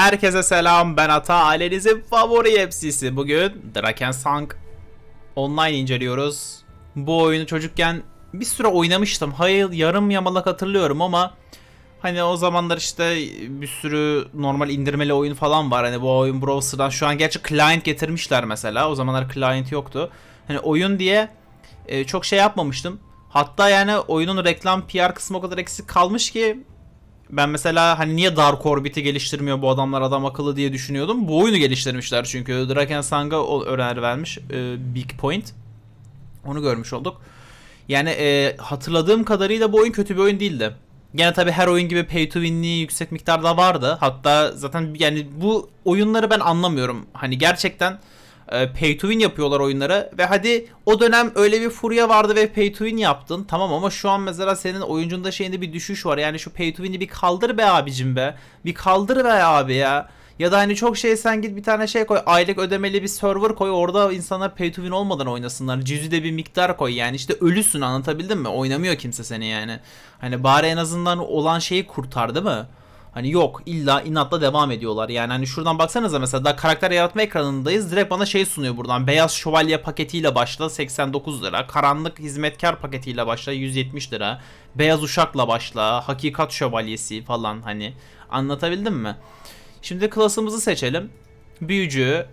Herkese selam ben Ata ailenizin favori hepsisi. Bugün Drakensang online inceliyoruz. Bu oyunu çocukken bir süre oynamıştım. Hayır yarım yamalak hatırlıyorum ama hani o zamanlar işte bir sürü normal indirmeli oyun falan var. Hani bu oyun browser'dan şu an gerçi client getirmişler mesela. O zamanlar client yoktu. Hani oyun diye e, çok şey yapmamıştım. Hatta yani oyunun reklam PR kısmı o kadar eksik kalmış ki ben mesela hani niye Dark Orbit'i geliştirmiyor bu adamlar adam akıllı diye düşünüyordum. Bu oyunu geliştirmişler çünkü Drakensang'a o öneri vermiş e, Big Point. Onu görmüş olduk. Yani e, hatırladığım kadarıyla bu oyun kötü bir oyun değildi. Gene tabi her oyun gibi pay to win'liği yüksek miktarda vardı. Hatta zaten yani bu oyunları ben anlamıyorum. Hani gerçekten e, pay to win yapıyorlar oyunları. Ve hadi o dönem öyle bir furya vardı ve pay to win yaptın. Tamam ama şu an mesela senin oyuncunda şeyinde bir düşüş var. Yani şu pay to win'i bir kaldır be abicim be. Bir kaldır be abi ya. Ya da hani çok şey sen git bir tane şey koy. Aylık ödemeli bir server koy. Orada insanlar pay to win olmadan oynasınlar. Cüzde bir miktar koy. Yani işte ölüsün anlatabildim mi? Oynamıyor kimse seni yani. Hani bari en azından olan şeyi kurtar değil mi? Hani yok illa inatla devam ediyorlar. Yani hani şuradan baksanıza mesela da karakter yaratma ekranındayız. Direkt bana şey sunuyor buradan. Beyaz şövalye paketiyle başla 89 lira. Karanlık hizmetkar paketiyle başla 170 lira. Beyaz uşakla başla. Hakikat şövalyesi falan hani. Anlatabildim mi? Şimdi klasımızı seçelim. Büyücü,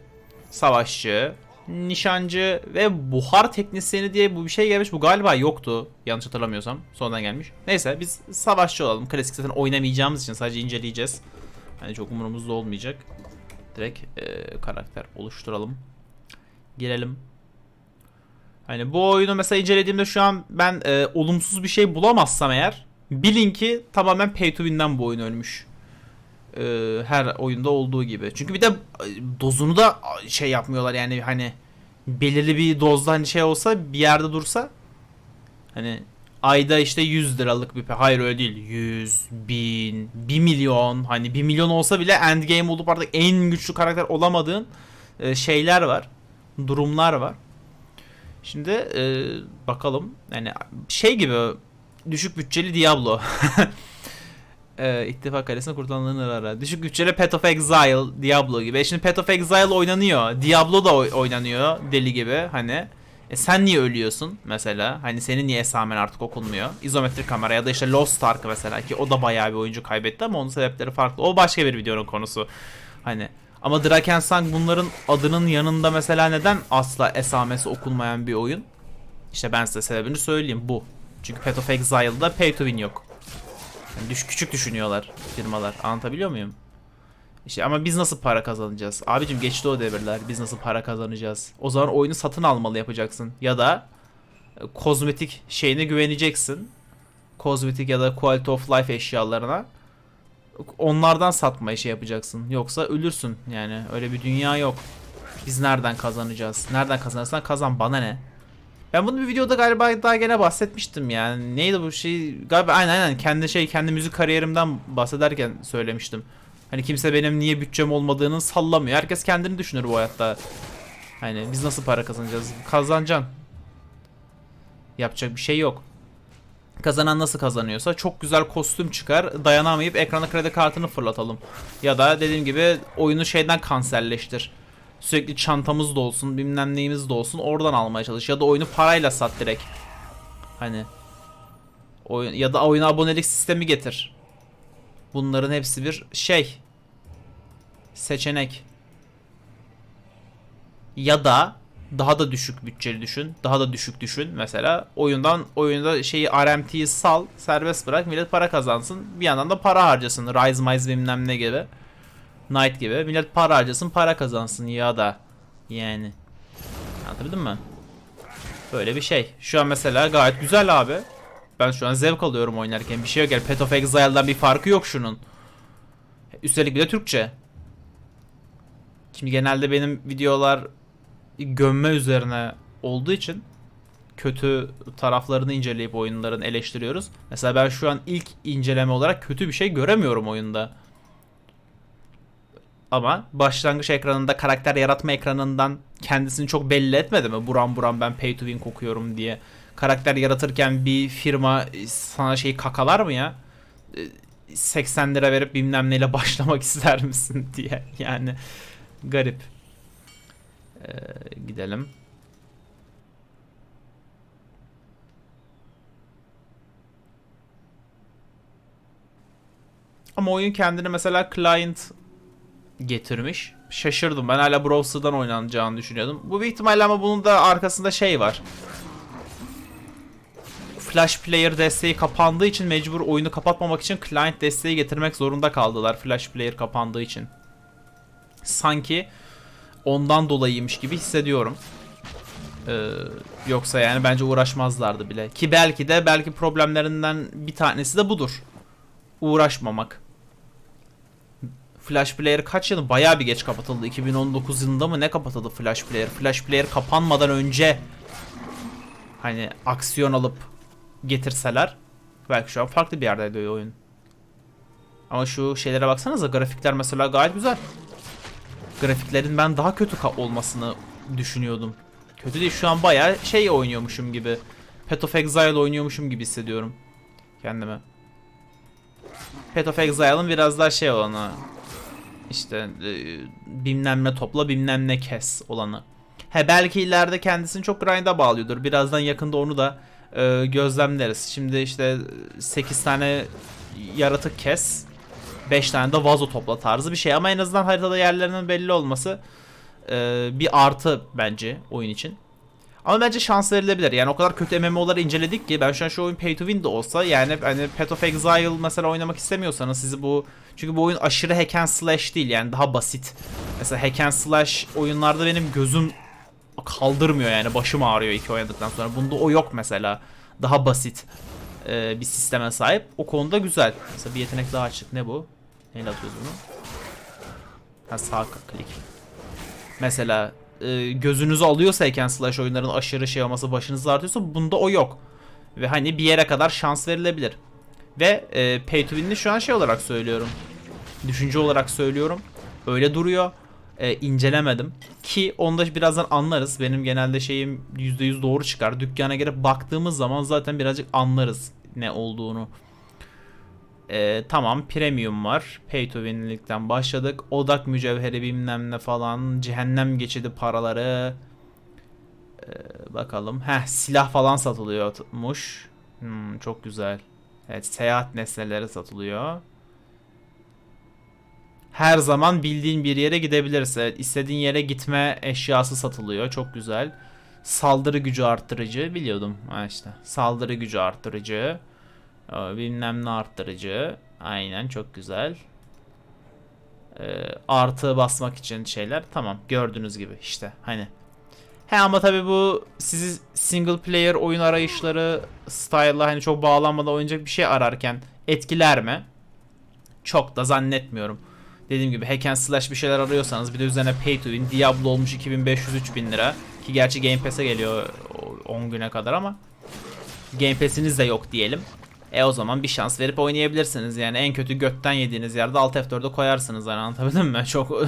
savaşçı, nişancı ve buhar teknisyeni diye bu bir şey gelmiş. Bu galiba yoktu. Yanlış hatırlamıyorsam. Sonradan gelmiş. Neyse biz savaşçı olalım. Klasik zaten oynamayacağımız için sadece inceleyeceğiz. Hani çok umurumuzda olmayacak. Direkt e, karakter oluşturalım. Girelim. Hani bu oyunu mesela incelediğimde şu an ben e, olumsuz bir şey bulamazsam eğer bilin ki tamamen pay to win'den bu oyun ölmüş. E, her oyunda olduğu gibi. Çünkü bir de e, dozunu da şey yapmıyorlar yani hani belirli bir dozda hani şey olsa bir yerde dursa hani ayda işte 100 liralık bir hayır öyle değil 100 bin 1 milyon hani 1 milyon olsa bile endgame olup artık en güçlü karakter olamadığın e, şeyler var durumlar var şimdi e, bakalım yani şey gibi düşük bütçeli Diablo e, ittifak kalesine kurtulanların. Düşük bütçeli Path of Exile, Diablo gibi. E şimdi Path of Exile oynanıyor. Diablo da oy- oynanıyor deli gibi hani. E sen niye ölüyorsun mesela? Hani senin niye esamen artık okunmuyor? İzometrik kamera ya da işte Lost Ark mesela ki o da bayağı bir oyuncu kaybetti ama onun sebepleri farklı. O başka bir videonun konusu. Hani ama Drakensang bunların adının yanında mesela neden asla esamesi okunmayan bir oyun? İşte ben size sebebini söyleyeyim bu. Çünkü Path of Exile'da pay to win yok. Yani düş, küçük düşünüyorlar firmalar. Anlatabiliyor muyum? İşte ama biz nasıl para kazanacağız? Abicim geçti o devirler. Biz nasıl para kazanacağız? O zaman oyunu satın almalı yapacaksın. Ya da e, kozmetik şeyine güveneceksin. Kozmetik ya da quality of life eşyalarına. Onlardan satmayı şey yapacaksın. Yoksa ölürsün yani. Öyle bir dünya yok. Biz nereden kazanacağız? Nereden kazanırsan kazan bana ne? Ben bunu bir videoda galiba daha gene bahsetmiştim yani. Neydi bu şey? Galiba aynen aynen kendi şey kendi müzik kariyerimden bahsederken söylemiştim. Hani kimse benim niye bütçem olmadığını sallamıyor. Herkes kendini düşünür bu hayatta. Hani biz nasıl para kazanacağız? Kazanacaksın. Yapacak bir şey yok. Kazanan nasıl kazanıyorsa çok güzel kostüm çıkar. Dayanamayıp ekrana kredi kartını fırlatalım. Ya da dediğim gibi oyunu şeyden kanserleştir. Sürekli çantamız da olsun, bilmem neyimiz de olsun. Oradan almaya çalış. Ya da oyunu parayla sat direkt. Hani. Oyun, ya da oyuna abonelik sistemi getir. Bunların hepsi bir şey. Seçenek. Ya da daha da düşük bütçeli düşün. Daha da düşük düşün. Mesela oyundan oyunda şeyi RMT'yi sal, serbest bırak, millet para kazansın. Bir yandan da para harcasın. Rise Mize bilmem ne gibi. Knight gibi. Millet para harcasın, para kazansın ya da yani. Anlatabildim mi? Böyle bir şey. Şu an mesela gayet güzel abi. Ben şu an zevk alıyorum oynarken. Bir şey yok yani Path of Exile'dan bir farkı yok şunun. Üstelik bir de Türkçe. Şimdi genelde benim videolar gömme üzerine olduğu için kötü taraflarını inceleyip oyunların eleştiriyoruz. Mesela ben şu an ilk inceleme olarak kötü bir şey göremiyorum oyunda. Ama başlangıç ekranında karakter yaratma ekranından kendisini çok belli etmedi mi? Buram buram ben pay to win kokuyorum diye. Karakter yaratırken bir firma sana şey kakalar mı ya? 80 lira verip bilmem neyle başlamak ister misin diye. Yani garip. Ee, gidelim. Ama oyun kendini mesela client getirmiş. Şaşırdım. Ben hala browser'dan oynanacağını düşünüyordum. Bu bir ihtimalle ama bunun da arkasında şey var. Flash Player desteği kapandığı için mecbur oyunu kapatmamak için client desteği getirmek zorunda kaldılar. Flash Player kapandığı için. Sanki ondan dolayıymış gibi hissediyorum. Ee, yoksa yani bence uğraşmazlardı bile. Ki belki de belki problemlerinden bir tanesi de budur. Uğraşmamak. Flash Player kaç yılı? Bayağı bir geç kapatıldı. 2019 yılında mı ne kapatıldı Flash Player? Flash Player kapanmadan önce hani aksiyon alıp getirseler belki şu an farklı bir yerdeydi oyun. Ama şu şeylere baksanıza grafikler mesela gayet güzel. Grafiklerin ben daha kötü olmasını düşünüyordum. Kötü değil şu an bayağı şey oynuyormuşum gibi. Path of Exile oynuyormuşum gibi hissediyorum kendime. Path of Exile'ın biraz daha şey olanı işte e, bilmem ne topla bilmem ne kes olanı. He belki ileride kendisini çok grind'a bağlıyordur. Birazdan yakında onu da e, gözlemleriz. Şimdi işte 8 tane yaratık kes. 5 tane de vazo topla tarzı bir şey. Ama en azından haritada yerlerinin belli olması e, bir artı bence oyun için. Ama bence şans verilebilir. Yani o kadar kötü MMO'ları inceledik ki ben şu an şu oyun pay to win de olsa yani hani Path of Exile mesela oynamak istemiyorsanız sizi bu çünkü bu oyun aşırı hack and slash değil yani daha basit. Mesela hack and slash oyunlarda benim gözüm kaldırmıyor yani başım ağrıyor iki oynadıktan sonra. Bunda o yok mesela. Daha basit e, bir sisteme sahip. O konuda güzel. Mesela bir yetenek daha açık. Ne bu? Neyle atıyoruz bunu? Ha sağ klik. Mesela e, gözünüzü alıyorsa hack slash oyunların aşırı şey olması başınızı artıyorsa bunda o yok. Ve hani bir yere kadar şans verilebilir. Ve e, pay to win'i şu an şey olarak söylüyorum. Düşünce olarak söylüyorum. Öyle duruyor. E, incelemedim. Ki onu da birazdan anlarız. Benim genelde şeyim %100 doğru çıkar. Dükkana girip baktığımız zaman zaten birazcık anlarız ne olduğunu. E, tamam premium var. Pay to win'likten başladık. Odak mücevheri bilmem ne falan. Cehennem geçidi paraları. E, bakalım. Heh silah falan satılıyormuş. Hmm, çok güzel. Evet seyahat nesneleri satılıyor. Her zaman bildiğin bir yere gidebilirsin. Evet, istediğin yere gitme eşyası satılıyor. Çok güzel. Saldırı gücü arttırıcı biliyordum. Ha işte. Saldırı gücü arttırıcı. Bilmem ne arttırıcı. Aynen çok güzel. Ee, artı basmak için şeyler. Tamam gördüğünüz gibi işte hani. He ama tabi bu sizi single player oyun arayışları style'la hani çok bağlanmadan oynayacak bir şey ararken etkiler mi? Çok da zannetmiyorum. Dediğim gibi hack and slash bir şeyler arıyorsanız bir de üzerine pay to win Diablo olmuş 2500-3000 lira ki gerçi Game Pass'e geliyor o- 10 güne kadar ama Game Pass'iniz de yok diyelim. E o zaman bir şans verip oynayabilirsiniz. Yani en kötü götten yediğiniz yerde Alt F4'e koyarsınız. Yani anlatabildim mi? Çok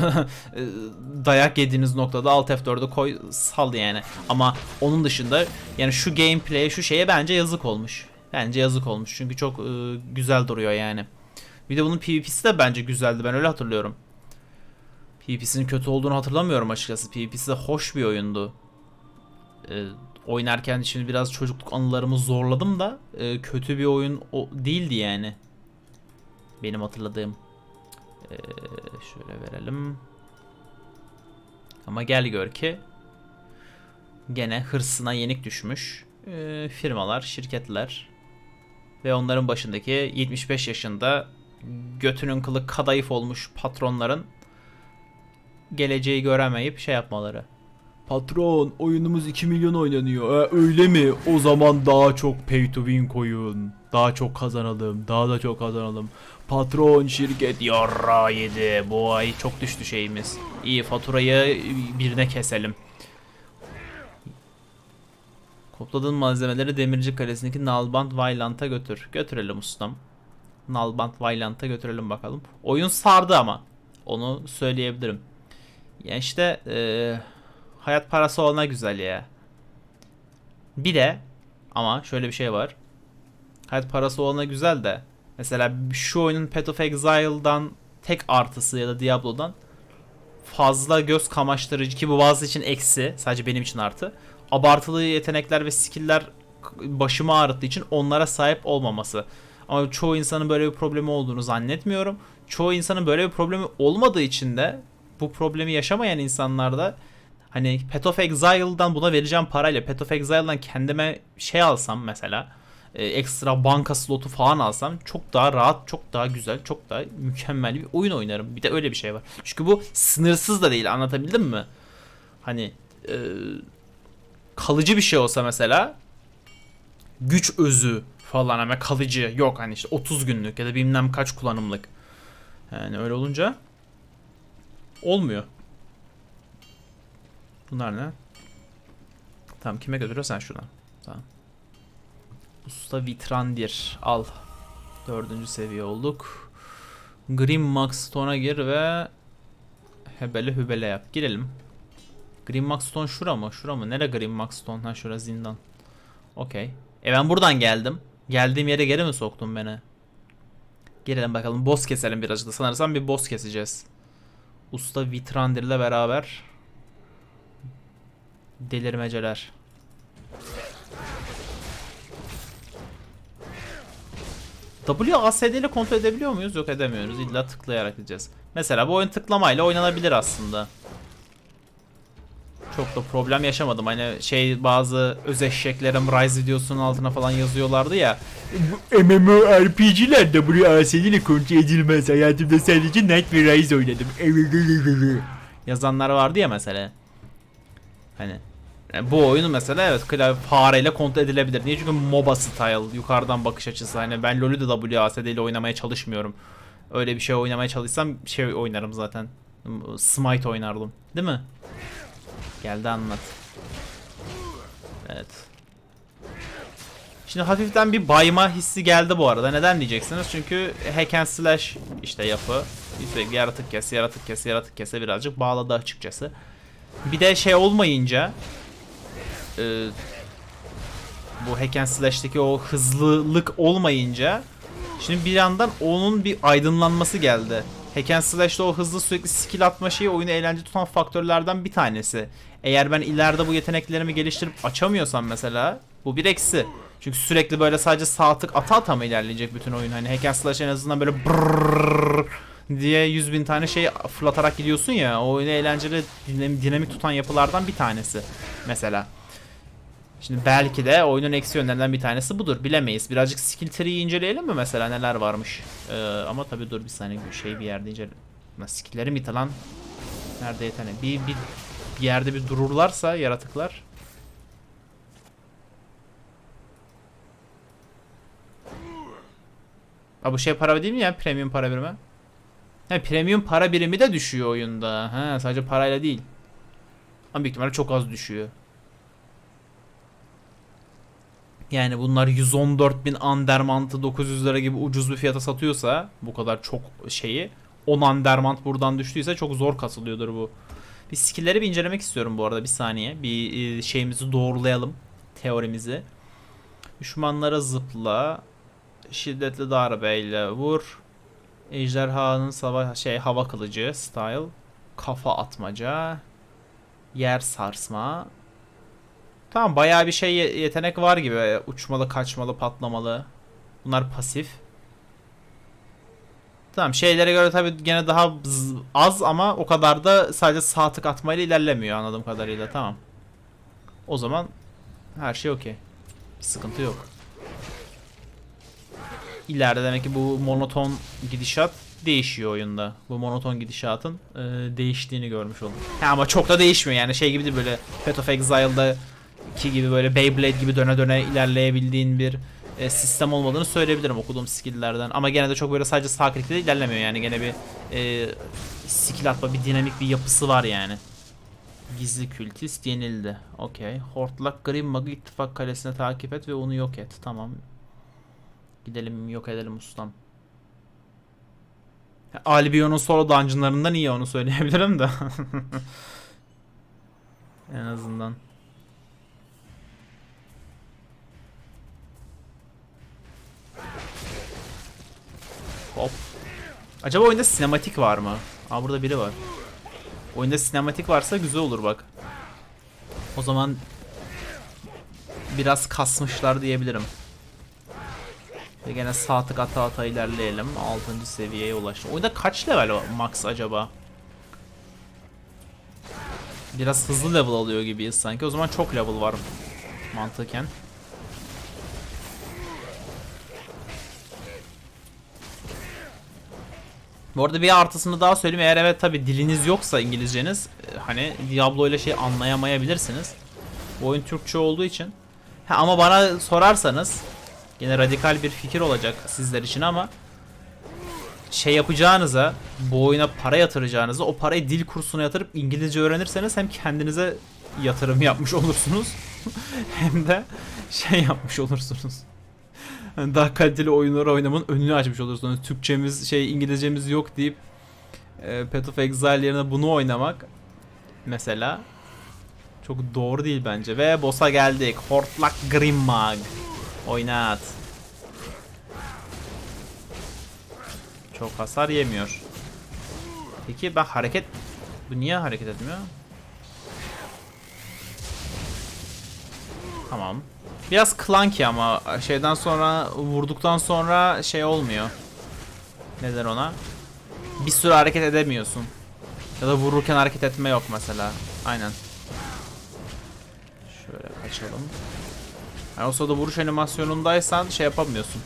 dayak yediğiniz noktada Alt F4'e koy sal yani. Ama onun dışında yani şu gameplay'e şu şeye bence yazık olmuş. Bence yazık olmuş. Çünkü çok e, güzel duruyor yani. Bir de bunun PvP'si de bence güzeldi. Ben öyle hatırlıyorum. PvP'sinin kötü olduğunu hatırlamıyorum açıkçası. PvP'si de hoş bir oyundu. Ee, oynarken şimdi biraz çocukluk anılarımı zorladım da e, kötü bir oyun o değildi yani. Benim hatırladığım. Ee, şöyle verelim. Ama gel gör ki gene hırsına yenik düşmüş e, firmalar, şirketler ve onların başındaki 75 yaşında götünün kılı kadayıf olmuş patronların geleceği göremeyip şey yapmaları. Patron oyunumuz 2 milyon oynanıyor. E, öyle mi? O zaman daha çok pay to win koyun. Daha çok kazanalım. Daha da çok kazanalım. Patron şirket yarra yedi. Bu ay çok düştü şeyimiz. İyi faturayı birine keselim. Topladığın malzemeleri Demirci Kalesi'ndeki Nalbant Vailant'a götür. Götürelim ustam. Nalbant Vailant'a götürelim bakalım. Oyun sardı ama. Onu söyleyebilirim. Ya işte eee, hayat parası olana güzel ya. Bir de ama şöyle bir şey var. Hayat parası olana güzel de Mesela şu oyunun Path of Exile'dan tek artısı ya da Diablo'dan fazla göz kamaştırıcı ki bu bazı için eksi sadece benim için artı. Abartılı yetenekler ve skill'ler başımı ağrıttığı için onlara sahip olmaması. Ama çoğu insanın böyle bir problemi olduğunu zannetmiyorum. Çoğu insanın böyle bir problemi olmadığı için de bu problemi yaşamayan insanlarda hani Path of Exile'dan buna vereceğim parayla Path of Exile'dan kendime şey alsam mesela e, ekstra banka slotu falan alsam çok daha rahat, çok daha güzel, çok daha mükemmel bir oyun oynarım. Bir de öyle bir şey var. Çünkü bu sınırsız da değil anlatabildim mi? Hani e, kalıcı bir şey olsa mesela güç özü falan ama kalıcı yok hani işte 30 günlük ya da bilmem kaç kullanımlık. Yani öyle olunca olmuyor. Bunlar ne? Tamam kime götürüyorsan şuradan. Tamam. Usta Vitrandir al. Dördüncü seviye olduk. Grim Max Stone'a gir ve hebele hübele yap. Girelim. Green Max Stone şura mı? Şura mı? Nere Green Max Stone? Ha şura zindan. Okey. E ben buradan geldim. Geldiğim yere geri mi soktun beni? Gelelim bakalım. Boss keselim birazcık da. Sanırsam bir boss keseceğiz. Usta Vitrandir ile beraber delirmeceler. WASD ile kontrol edebiliyor muyuz? Yok edemiyoruz. İlla tıklayarak gideceğiz. Mesela bu oyun tıklamayla oynanabilir aslında. Çok da problem yaşamadım. Hani şey bazı öz eşeklerim Rise videosunun altına falan yazıyorlardı ya. MMORPG'ler WASD ile kontrol edilmez. Hayatımda sadece Night ve Rise oynadım. Yazanlar vardı ya mesela. Hani yani bu oyunu mesela evet klavye fareyle kontrol edilebilir. Niye? Çünkü MOBA style, yukarıdan bakış açısı. Hani ben LoL'ü de WASD ile oynamaya çalışmıyorum. Öyle bir şey oynamaya çalışsam şey oynarım zaten. Smite oynardım. Değil mi? Geldi anlat. Evet. Şimdi hafiften bir bayma hissi geldi bu arada. Neden diyeceksiniz? Çünkü hack and slash işte yapı. Sürekli yaratık kes, yaratık kes, yaratık kese birazcık bağladı açıkçası. Bir de şey olmayınca e, bu hack and slash'teki o hızlılık olmayınca şimdi bir yandan onun bir aydınlanması geldi. Hack and slash'te o hızlı sürekli skill atma şeyi oyunu eğlence tutan faktörlerden bir tanesi. Eğer ben ileride bu yeteneklerimi geliştirip açamıyorsam mesela bu bir eksi. Çünkü sürekli böyle sadece sağ tık ata ata mı ilerleyecek bütün oyun? Hani hack and slash en azından böyle brrrr diye 100 bin tane şey fırlatarak gidiyorsun ya. O oyunu eğlenceli dinamik tutan yapılardan bir tanesi mesela. Şimdi belki de oyunun eksi yönlerinden bir tanesi budur. Bilemeyiz. Birazcık skill tree'yi inceleyelim mi mesela neler varmış. Ee, ama tabi dur bir saniye şey bir yerde incele. Skill'leri mi lan? Nerede yetenek? Bir, bir, bir yerde bir dururlarsa yaratıklar. Ha bu şey para değil mi ya? Premium para birimi. He premium para birimi de düşüyor oyunda. Ha sadece parayla değil. Ama büyük ihtimalle çok az düşüyor. Yani bunlar 114 bin Andermant'ı 900 lira gibi ucuz bir fiyata satıyorsa bu kadar çok şeyi 10 Andermant buradan düştüyse çok zor kasılıyordur bu. Bir skill'leri bir incelemek istiyorum bu arada bir saniye. Bir e, şeyimizi doğrulayalım. Teorimizi. Düşmanlara zıpla. Şiddetli darbeyle vur. Ejderhanın savaş şey hava kılıcı style. Kafa atmaca. Yer sarsma. Tamam bayağı bir şey yetenek var gibi. Uçmalı, kaçmalı, patlamalı. Bunlar pasif. Tamam şeylere göre tabii gene daha az ama o kadar da sadece sağ tık atmayla ilerlemiyor anladığım kadarıyla. Tamam. O zaman her şey okey. Sıkıntı yok. İleride demek ki bu monoton gidişat değişiyor oyunda. Bu monoton gidişatın e, değiştiğini görmüş oldum. Ha, ama çok da değişmiyor yani şey gibi değil böyle Path of Exile'da ki gibi böyle Beyblade gibi döne döne ilerleyebildiğin bir e, sistem olmadığını söyleyebilirim okuduğum skill'lerden. Ama gene de çok böyle sadece sağ klikle ilerlemiyor yani gene bir e, skill atma bir dinamik bir yapısı var yani. Gizli kültist yenildi. Okey. Hortlak Grim Mag'ı ittifak kalesine takip et ve onu yok et. Tamam. Gidelim yok edelim ustam. Albion'un solo dungeonlarından iyi onu söyleyebilirim de. en azından. Hop. Acaba oyunda sinematik var mı? Aa burada biri var. Oyunda sinematik varsa güzel olur bak. O zaman biraz kasmışlar diyebilirim. Ve gene sağ tık ata ata ilerleyelim. 6. seviyeye ulaştım. Oyunda kaç level max acaba? Biraz hızlı level alıyor gibiyiz sanki. O zaman çok level var mantıken. Bu arada bir artısını daha söyleyeyim. Eğer evet tabi diliniz yoksa İngilizceniz e, hani Diablo ile şey anlayamayabilirsiniz. Bu oyun Türkçe olduğu için. Ha, ama bana sorarsanız yine radikal bir fikir olacak sizler için ama şey yapacağınıza bu oyuna para yatıracağınıza o parayı dil kursuna yatırıp İngilizce öğrenirseniz hem kendinize yatırım yapmış olursunuz hem de şey yapmış olursunuz. Yani daha kaliteli oyunlar oynamanın önünü açmış olursunuz. Türkçemiz şey İngilizcemiz yok deyip e, Path of Exile yerine bunu oynamak mesela çok doğru değil bence. Ve boss'a geldik. Hortlak Grimmag. Oynat. Çok hasar yemiyor. Peki ben hareket... Bu niye hareket etmiyor? Tamam. Biraz clunky ama şeyden sonra vurduktan sonra şey olmuyor. Neden ona? Bir süre hareket edemiyorsun. Ya da vururken hareket etme yok mesela. Aynen. Şöyle kaçalım. Yani o sırada vuruş animasyonundaysan şey yapamıyorsun.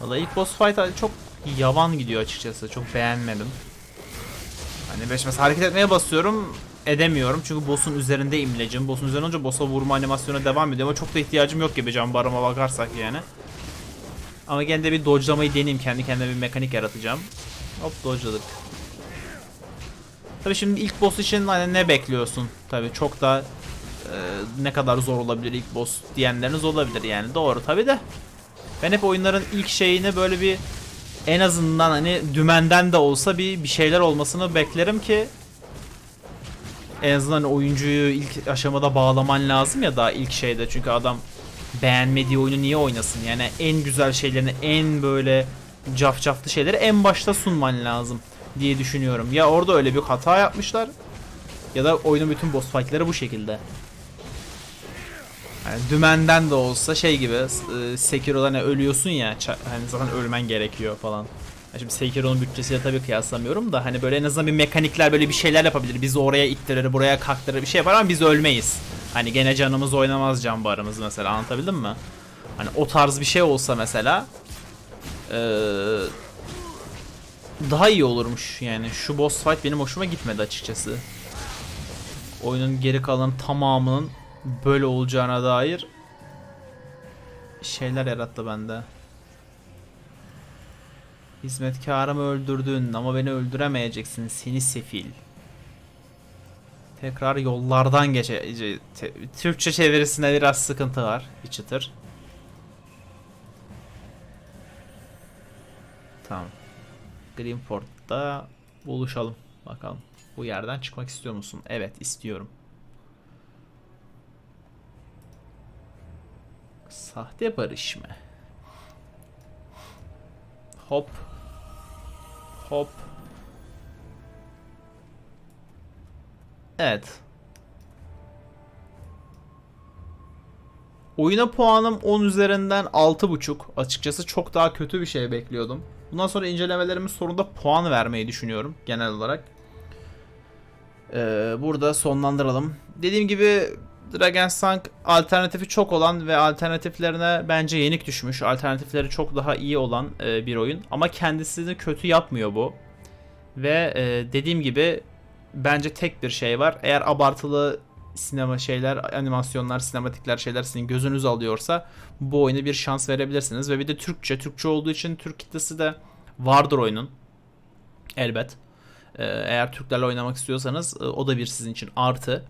Valla ilk boss fight çok yavan gidiyor açıkçası. Çok beğenmedim. Hani beş mesela hareket etmeye basıyorum edemiyorum çünkü boss'un üzerinde imlecim. Boss'un üzerinde olunca boss'a vurma animasyonu devam ediyor ama çok da ihtiyacım yok gibi can barıma bakarsak yani. Ama gene de bir dodge'lamayı deneyeyim. Kendi kendime bir mekanik yaratacağım. Hop dodge'ladık. Tabi şimdi ilk boss için hani ne bekliyorsun? Tabi çok da e, ne kadar zor olabilir ilk boss diyenleriniz olabilir yani. Doğru tabi de. Ben hep oyunların ilk şeyini böyle bir en azından hani dümenden de olsa bir bir şeyler olmasını beklerim ki en azından oyuncuyu ilk aşamada bağlaman lazım ya daha ilk şeyde. Çünkü adam beğenmediği oyunu niye oynasın? Yani en güzel şeylerini en böyle cafcaflı şeyleri en başta sunman lazım diye düşünüyorum. Ya orada öyle bir hata yapmışlar ya da oyunun bütün boss fight'ları bu şekilde. Yani dümenden de olsa şey gibi e, Sekiro'da hani ölüyorsun ya hani zaten ölmen gerekiyor falan Şimdi Sekiro'nun bütçesiyle tabii kıyaslamıyorum da hani böyle en azından bir mekanikler böyle bir şeyler yapabilir. Bizi oraya ittirir, buraya kalktırır bir şey yapar ama biz ölmeyiz. Hani gene canımız oynamaz can barımız mesela anlatabildim mi? Hani o tarz bir şey olsa mesela ee, daha iyi olurmuş yani. Şu boss fight benim hoşuma gitmedi açıkçası. Oyunun geri kalan tamamının böyle olacağına dair şeyler yarattı bende. Hizmetkarımı öldürdün ama beni öldüremeyeceksin seni sefil. Tekrar yollardan geçe... Türkçe çevirisinde biraz sıkıntı var. Çıtır. Tamam. Greenport'ta buluşalım. Bakalım. Bu yerden çıkmak istiyor musun? Evet istiyorum. Sahte barış mı? Hop. Hop. Evet. Oyuna puanım 10 üzerinden 6.5. Açıkçası çok daha kötü bir şey bekliyordum. Bundan sonra incelemelerimin sonunda puan vermeyi düşünüyorum genel olarak. Ee, burada sonlandıralım. Dediğim gibi Dragon Sank alternatifi çok olan ve alternatiflerine bence yenik düşmüş. Alternatifleri çok daha iyi olan e, bir oyun. Ama kendisini kötü yapmıyor bu. Ve e, dediğim gibi bence tek bir şey var. Eğer abartılı sinema şeyler, animasyonlar, sinematikler şeyler sizin gözünüz alıyorsa bu oyuna bir şans verebilirsiniz. Ve bir de Türkçe. Türkçe olduğu için Türk kitlesi de vardır oyunun. Elbet. Ee, eğer Türklerle oynamak istiyorsanız e, o da bir sizin için artı.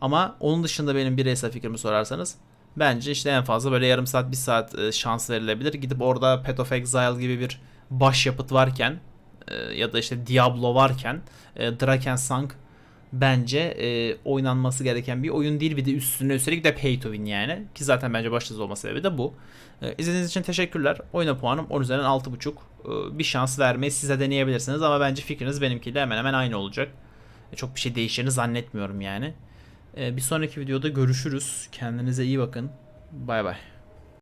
Ama onun dışında benim bireysel fikrimi sorarsanız bence işte en fazla böyle yarım saat bir saat e, şans verilebilir. Gidip orada Path of Exile gibi bir başyapıt varken e, ya da işte Diablo varken e, Draken Sank bence oynanması gereken bir oyun değil. Bir de üstüne üstelik de pay to win yani. Ki zaten bence başarısız olma sebebi de bu. E, izlediğiniz için teşekkürler. Oyuna puanım 10 üzerinden 6.5. E, bir şans vermeyi size deneyebilirsiniz ama bence fikriniz benimkiyle hemen hemen aynı olacak. Çok bir şey değişeceğini zannetmiyorum yani. E, bir sonraki videoda görüşürüz. Kendinize iyi bakın. Bay bay.